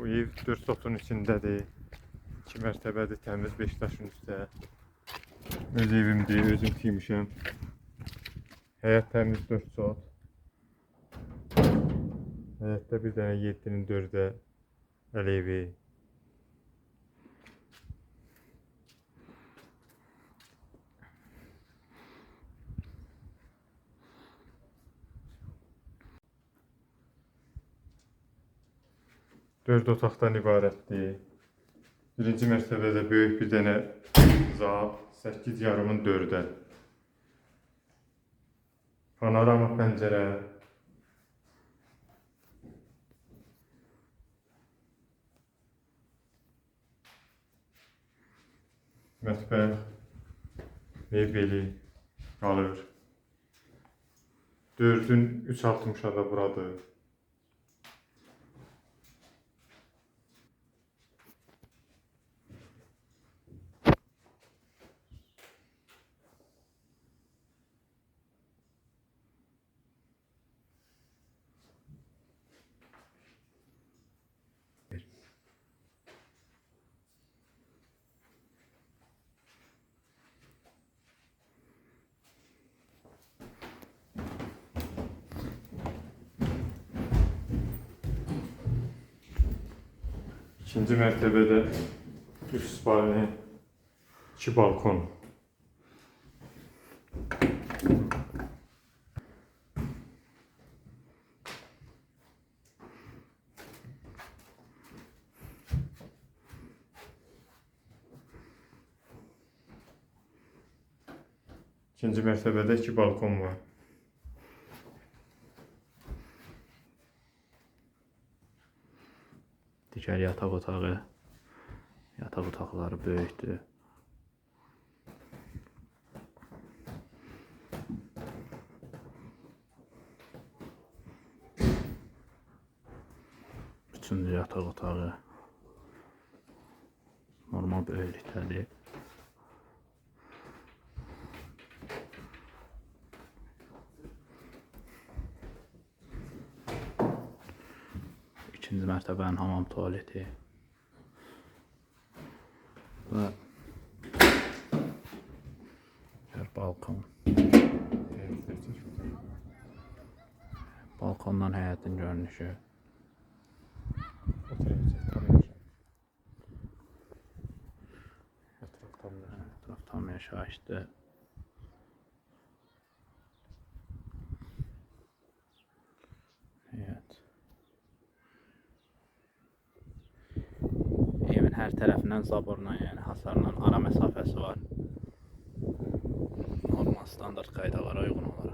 Bu ev 4 sotun içindədir. 2 mərtəbədir, təmiz 5 daşın üstə. Öz evimdir, özüm tikmişəm. Həyət təmiz 4 sot. Həyətdə bir dənə 7-nin 4-ə əlevi. Dörd otaqdan ibarətdir. Birinci mərtəbədə böyük bir dənə zal, 8 yarımın 4-ə. Panorama pəncərə. Mətbəx, mebeli qalır. 4-ün 3.60-a da buradır. İkinci mərtəbədə üst spalni, iki balkon. İkinci mərtəbədə iki balkon var. Digər yataq otağı. Yataq otaqları böyükdür. Üçüncü yataq otağı. Normal böyüklükdədir. İkinci mərtəbənin hamam tualeti. Və balkon. Balkondan həyətin görünüşü. Ətraf tam yaşayışdır. Hər tərəfindən zaborla, yəni hasarla ara məsafəsi var. Normal standart qaydalara uyğun olaraq.